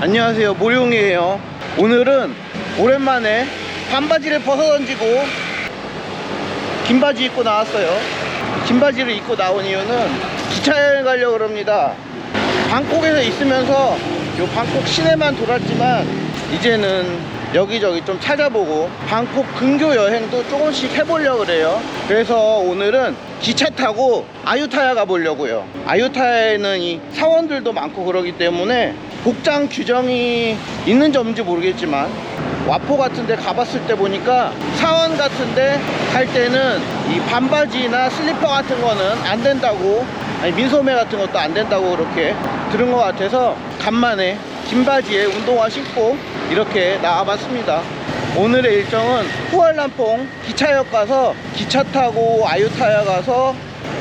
안녕하세요. 모룡이에요. 오늘은 오랜만에 반바지를 벗어 던지고 긴 바지 입고 나왔어요. 긴 바지를 입고 나온 이유는 기차 여행 가려고 합니다. 방콕에서 있으면서 요 방콕 시내만 돌았지만 이제는 여기저기 좀 찾아보고 방콕 근교 여행도 조금씩 해보려고 그래요. 그래서 오늘은 기차 타고 아유타야 가보려고요. 아유타야에는 이 사원들도 많고 그러기 때문에 복장 규정이 있는지 없는지 모르겠지만 와포 같은 데 가봤을 때 보니까 사원 같은 데 갈 때는 이 반바지나 슬리퍼 같은 거는 안 된다고 아니 민소매 같은 것도 안 된다고 그렇게 들은 것 같아서 간만에 긴 바지에 운동화 신고 이렇게 나와봤습니다. 오늘의 일정은 후알람퐁 기차역 가서 기차 타고 아유타야 가서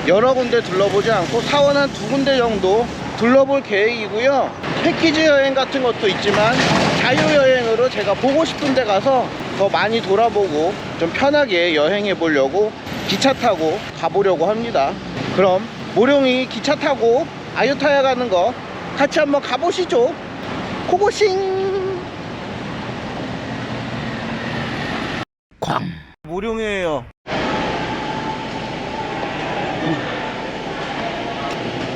여러 군데 둘러보지 않고 사원 한 두 군데 정도 둘러볼 계획이고요. 패키지 여행 같은 것도 있지만 자유여행으로 제가 보고 싶은 데 가서 더 많이 돌아보고 좀 편하게 여행해 보려고 기차 타고 가보려고 합니다. 그럼 모룡이 기차 타고 아유타야 가는 거 같이 한번 가보시죠 고고싱 광 모룡이에요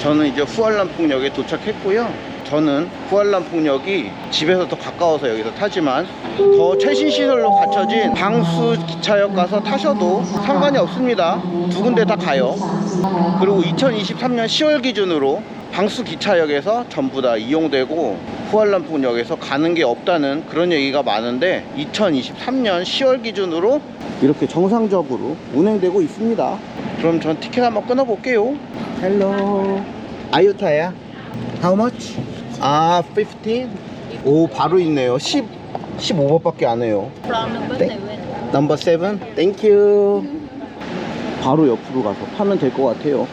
저는 이제 후알람퐁역에 도착했고요. 저는 후알람퐁역이 집에서 더 가까워서 여기서 타지만 더 최신 시설로 갖춰진 방수 기차역 가서 타셔도 상관이 없습니다. 두 군데 다 가요. 그리고 2023년 10월 기준으로 방수 기차역에서 전부 다 이용되고 후알람퐁역에서 가는 게 없다는 그런 얘기가 많은데 2023년 10월 기준으로 이렇게 정상적으로 운행되고 있습니다. 그럼 전 티켓 한번 끊어볼게요. 헬로 아유타야 How much? 아 15? 오 바로 있네요 10 15번밖에 안 해요 From number 네. seven. 넘버 7 땡큐 바로 옆으로 가서 파면 될 것 같아요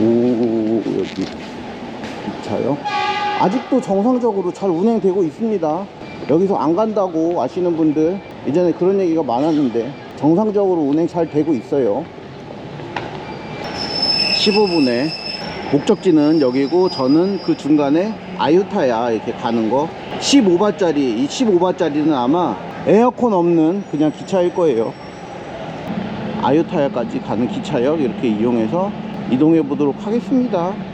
오 여기 기차요 아직도 정상적으로 잘 운행되고 있습니다. 여기서 안 간다고 아시는 분들 예전에 그런 얘기가 많았는데 정상적으로 운행 잘 되고 있어요. 15분에 목적지는 여기고 저는 그 중간에 아유타야 이렇게 가는 거. 15바짜리 이 15바짜리는 아마 에어컨 없는 그냥 기차일 거예요. 아유타야까지 가는 기차역 이렇게 이용해서 이동해 보도록 하겠습니다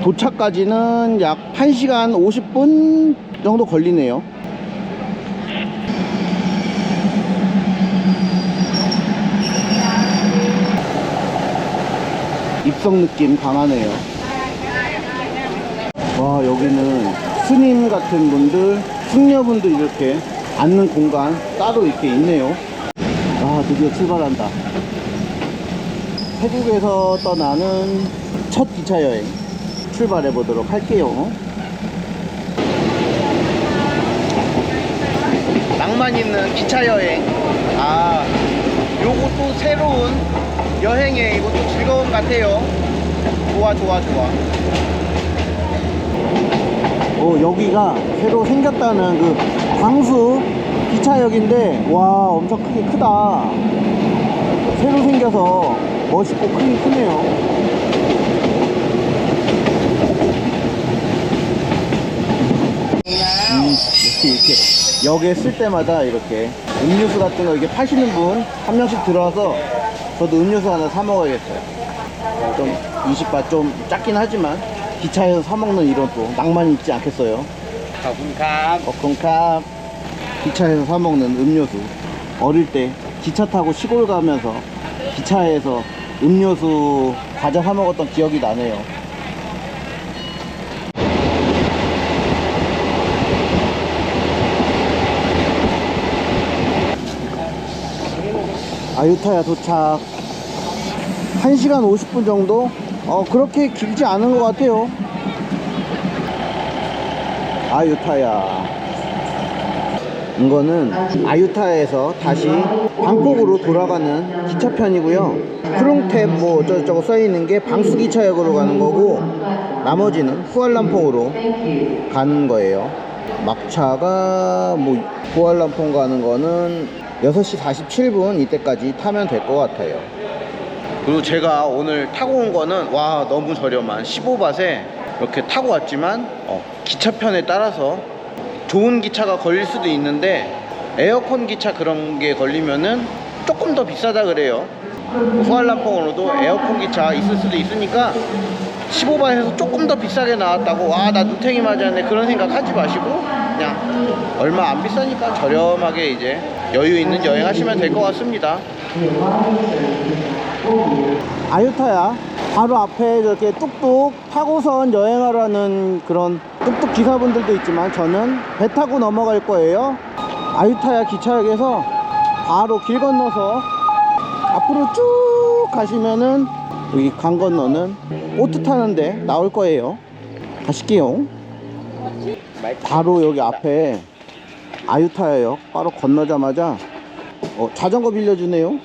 도착까지는 약 1시간 50분 정도 걸리네요 입성 느낌 강하네요. 와, 여기는 스님 같은 분들, 숙녀분들 이렇게 앉는 공간 따로 이렇게 있네요. 아, 드디어 출발한다. 태국에서 떠나는 첫 기차 여행 출발해 보도록 할게요. 낭만 있는 기차 여행. 아, 요것도 새로운 여행에 이것도 즐거움 같아요. 좋아, 좋아, 좋아. 어, 여기가 새로 생겼다는 그 광수 기차역인데, 와, 엄청 크게 크다. 새로 생겨서 멋있고 크긴 크네요. 음, 이렇게, 이렇게 역에 쓸 때마다 이렇게 음료수 같은 거 이게 파시는 분 한 명씩 들어와서 저도 음료수 하나 사 먹어야겠어요. 어, 좀 20바 좀 작긴 하지만 기차에서 사 먹는 이런 또 낭만이 있지 않겠어요? 거쿤캅 거쿤캅 기차에서 사 먹는 음료수 어릴 때 기차 타고 시골 가면서 기차에서 음료수 과자 사 먹었던 기억이 나네요. 아유타야 도착. 1시간 50분 정도? 어 그렇게 길지 않은 것 같아요. 아유타야. 이거는 아유타에서 다시 방콕으로 돌아가는 기차편이고요. 크롱탭 뭐 저저거 써있는 게 방수기차역으로 가는 거고 나머지는 후알람퐁으로 가는 거예요. 막차가 뭐 구알람퐁 가는 거는 6시 47분 이때까지 타면 될 것 같아요. 그리고 제가 오늘 타고 온 거는 와 너무 저렴한 15밭에 이렇게 타고 왔지만 어, 기차편에 따라서 좋은 기차가 걸릴 수도 있는데 에어컨 기차 그런 게 걸리면은 조금 더 비싸다 그래요. 후알람퐁으로도 에어컨 기차 있을 수도 있으니까 15반에서 조금 더 비싸게 나왔다고 와나 눈탱이 맞았네 그런 생각 하지 마시고 그냥 얼마 안 비싸니까 저렴하게 이제 여유 있는 여행 하시면 될 것 같습니다. 아유타야 바로 앞에 이렇게 뚝뚝 타고선 여행하라는 그런 뚝뚝 기사분들도 있지만 저는 배 타고 넘어갈 거예요. 아유타야 기차역에서 바로 길 건너서 앞으로 쭉 가시면은 여기 강 건너는 보트 타는데 나올 거예요. 가실게요 바로 여기 앞에 아유타야역 바로 건너자마자 어, 자전거 빌려주네요.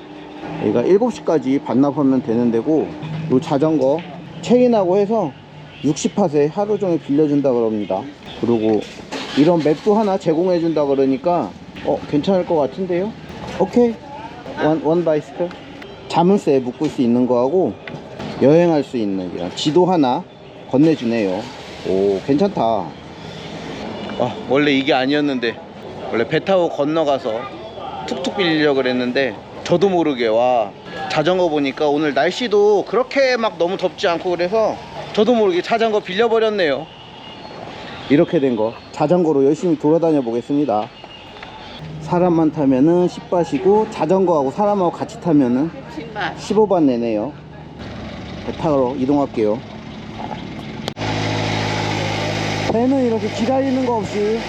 여기가 7시까지 반납하면 되는 데고 요 자전거 체인하고 해서 60팟에 하루 종일 빌려준다 그럽니다. 그리고 이런 맵도 하나 제공해 준다 그러니까 어 괜찮을 것 같은데요? 오케이. 원, 원 바이스클. 자물쇠 묶을 수 있는 거하고 여행할 수 있는 이런 지도 하나 건네주네요. 오 괜찮다 아, 원래 이게 아니었는데 원래 배 타고 건너가서 툭툭 빌리려고 그랬는데 저도 모르게 와. 자전거 보니까 오늘 날씨도 그렇게 막 너무 덥지 않고 그래서 저도 모르게 자전거 빌려버렸네요. 이렇게 된 거. 자전거로 열심히 돌아다녀 보겠습니다. 사람만 타면은 10바시고 자전거하고 사람하고 같이 타면은 15반 내네요. 배 타러 이동할게요 배는 이렇게 기다리는 거 없이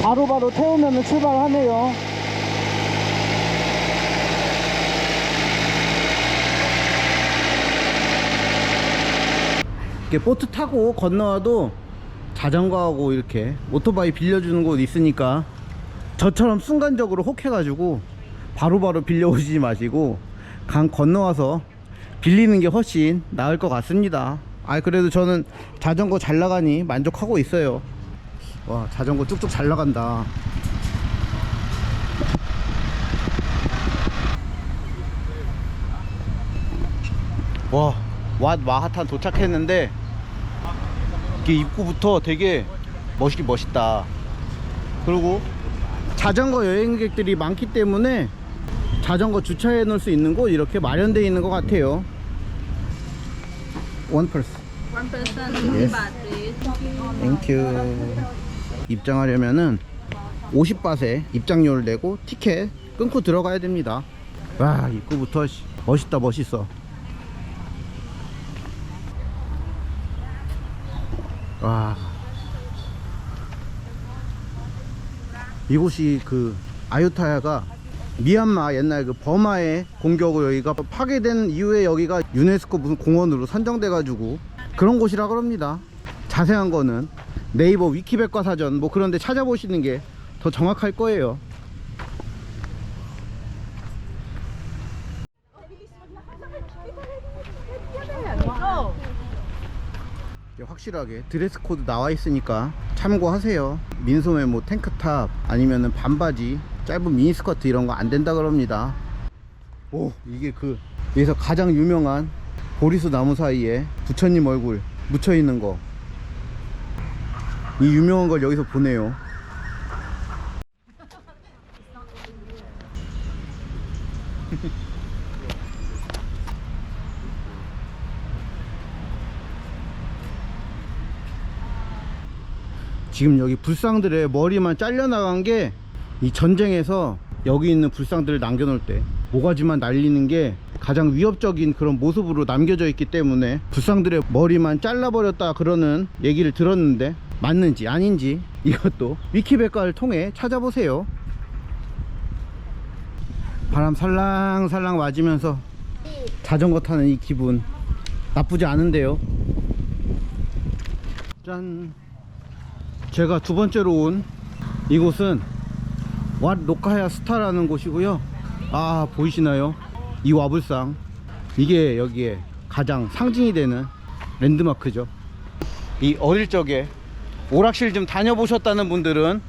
바로 바로 태우면 출발하네요. 이렇게 보트 타고 건너와도 자전거하고 이렇게 오토바이 빌려주는 곳 있으니까 저처럼 순간적으로 혹해가지고 바로바로 빌려오지 마시고 강 건너와서 빌리는 게 훨씬 나을 것 같습니다 아 그래도 저는 자전거 잘 나가니 만족하고 있어요 와 자전거 쭉쭉 잘 나간다 와, 왓 마하탄 도착했는데 이게 입구부터 되게 멋있긴 멋있다. 그리고 자전거 여행객들이 많기 때문에 자전거 주차해 놓을 수 있는 곳 이렇게 마련되어 있는 것 같아요. 원 퍼스. One person, Yes. please. 땡큐. 입장하려면은 50바트에 입장료를 내고 티켓 끊고 들어가야 됩니다. 와, 입구부터 씨, 멋있다, 멋있어. 와. 이곳이 그 아유타야가 미얀마 옛날 그 버마의 공격으로 여기가 파괴된 이후에 여기가 유네스코 무슨 공원으로 선정돼 가지고 그런 곳이라 그럽니다. 자세한 거는 네이버 위키백과 사전 뭐 그런 데 찾아보시는 게 더 정확할 거예요. 확실하게 드레스 코드 나와 있으니까 참고하세요. 민소매 뭐 탱크탑 아니면은 반바지 짧은 미니스커트 이런 거 안 된다 그럽니다. 오 이게 그 여기서 가장 유명한 보리수 나무 사이에 부처님 얼굴 묻혀 있는 거. 이 유명한 걸 여기서 보네요. 지금 여기 불상들의 머리만 잘려 나간 게 이 전쟁에서 여기 있는 불상들을 남겨놓을 때 모가지만 날리는 게 가장 위협적인 그런 모습으로 남겨져 있기 때문에 불상들의 머리만 잘라버렸다 그러는 얘기를 들었는데 맞는지 아닌지 이것도 위키백과를 통해 찾아보세요. 바람 살랑살랑 맞으면서 자전거 타는 이 기분 나쁘지 않은데요. 짠. 제가 두 번째로 온 이곳은 왓 로카야 스타라는 곳이고요. 아 보이시나요? 이 와불상. 이게 여기에 가장 상징이 되는 랜드마크죠. 이 어릴 적에 오락실 좀 다녀보셨다는 분들은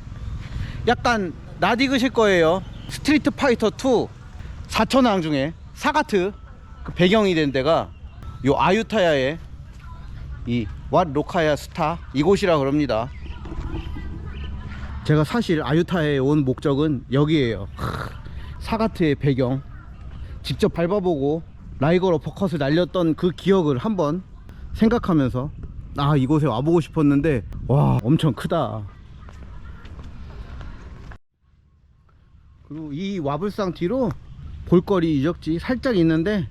약간 낯익으실 거예요. 스트리트 파이터 2 사천왕 중에 사가트 그 배경이 된 데가 요 아유타야의 이 왓 로카야 스타 이곳이라 그럽니다. 제가 사실 아유타야에 온 목적은 여기에요. 사가트의 배경 직접 밟아보고 라이거 어퍼컷을 날렸던 그 기억을 한번 생각하면서 아 이곳에 와보고 싶었는데 와 엄청 크다 그리고 이 와불상 뒤로 볼거리 유적지 살짝 있는데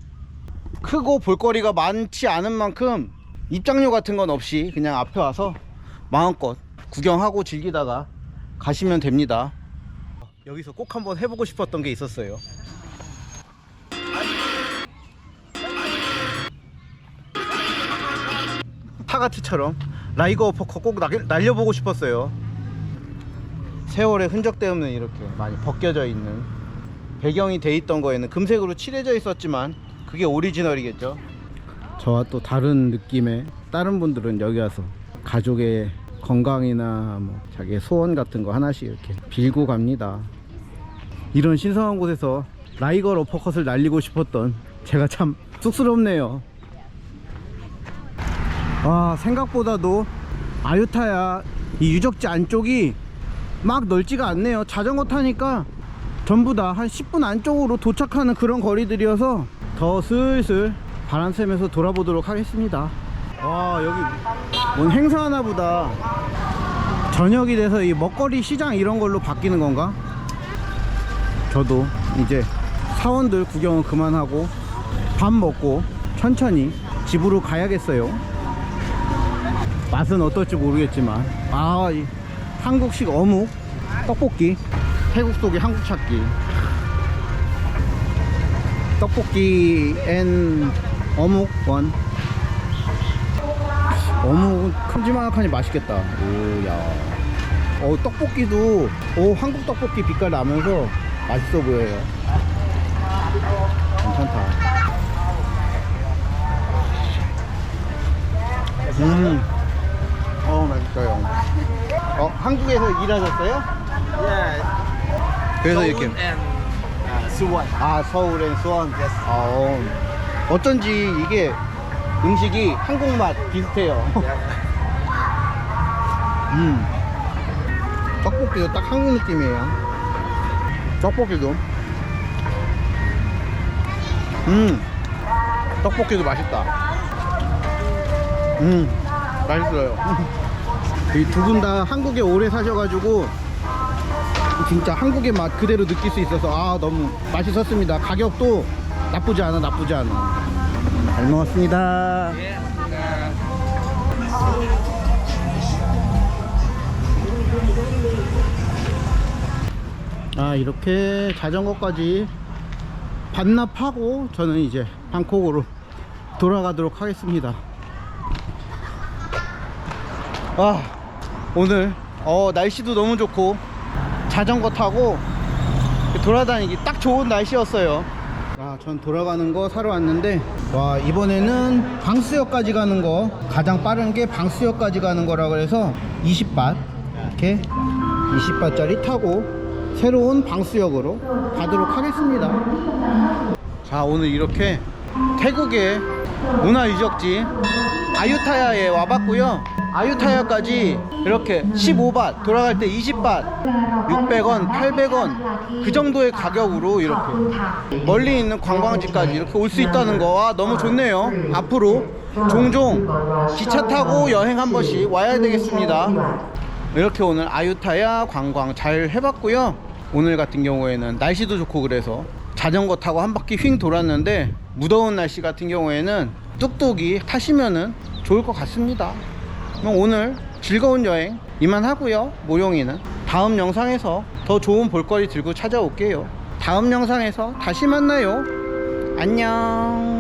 크고 볼거리가 많지 않은 만큼 입장료 같은 건 없이 그냥 앞에 와서 마음껏 구경하고 즐기다가 가시면 됩니다. 여기서 꼭 한번 해보고 싶었던 게 있었어요. 타가트처럼 라이거 어퍼컷 꼭 날- 날려보고 싶었어요. 세월의 흔적 때문에 이렇게 많이 벗겨져 있는 배경이 돼 있던 거에는 금색으로 칠해져 있었지만 그게 오리지널이겠죠? 저와 또 다른 느낌의 다른 분들은 여기 와서 가족의 건강이나 뭐 자기의 소원 같은 거 하나씩 이렇게 빌고 갑니다. 이런 신성한 곳에서 라이거 어퍼컷을 날리고 싶었던 제가 참 쑥스럽네요. 와 생각보다도 아유타야 이 유적지 안쪽이 막 넓지가 않네요. 자전거 타니까 전부 다 한 10분 안쪽으로 도착하는 그런 거리들이어서 더 슬슬 바람 쐬면서 돌아보도록 하겠습니다 와 여기 뭔 행사 하나 보다. 저녁이 돼서 이 먹거리 시장 이런 걸로 바뀌는 건가? 저도 이제 사원들 구경은 그만하고 밥 먹고 천천히 집으로 가야겠어요. 맛은 어떨지 모르겠지만 아이 한국식 어묵 떡볶이 태국 속의 한국 찾기. 떡볶이 앤 어묵 원 어묵은 큼지막하니 맛있겠다 오야 어 떡볶이도 오 한국 떡볶이 빛깔 나면서 맛있어 보여요 괜찮다 음어 맛있어요 어 한국에서 일하셨어요? Yeah. 그래서 이렇게 and uh. 아 서울 앤 수원 아, 어. 어쩐지 이게 음식이 한국 맛 비슷해요. 음. 떡볶이도 딱 한국 느낌이에요. 떡볶이도. 음. 떡볶이도 맛있다. 음. 맛있어요. 이두분 다 한국에 오래 사셔가지고 진짜 한국의 맛 그대로 느낄 수 있어서 아 너무 맛있었습니다. 가격도 나쁘지 않아 나쁘지 않아 잘 먹었습니다. 아 이렇게 자전거까지 반납하고 저는 이제 방콕으로 돌아가도록 하겠습니다 아 오늘 어 날씨도 너무 좋고 자전거 타고 돌아다니기 딱 좋은 날씨였어요 아, 전 돌아가는 거 사러 왔는데 와 이번에는 방수역까지 가는 거 가장 빠른 게 방수역까지 가는 거라 그래서 20밭. 이렇게 20밭짜리 타고 새로운 방수역으로 가도록 하겠습니다. 자 오늘 이렇게 태국의 문화유적지 아유타야에 와봤고요 아유타야까지 이렇게 15밭 돌아갈 때 20밭 600원 800원 그 정도의 가격으로 이렇게 멀리 있는 관광지까지 이렇게 올 수 있다는 거와 너무 좋네요. 앞으로 종종 기차 타고 여행 한 번씩 와야 되겠습니다. 이렇게 오늘 아유타야 관광 잘 해봤고요. 오늘 같은 경우에는 날씨도 좋고 그래서 자전거 타고 한 바퀴 휙 돌았는데 무더운 날씨 같은 경우에는 뚝뚝이 타시면은 좋을 것 같습니다 그럼 오늘 즐거운 여행 이만하고요 모용이는. 다음 영상에서 더 좋은 볼거리 들고 찾아올게요. 다음 영상에서 다시 만나요. 안녕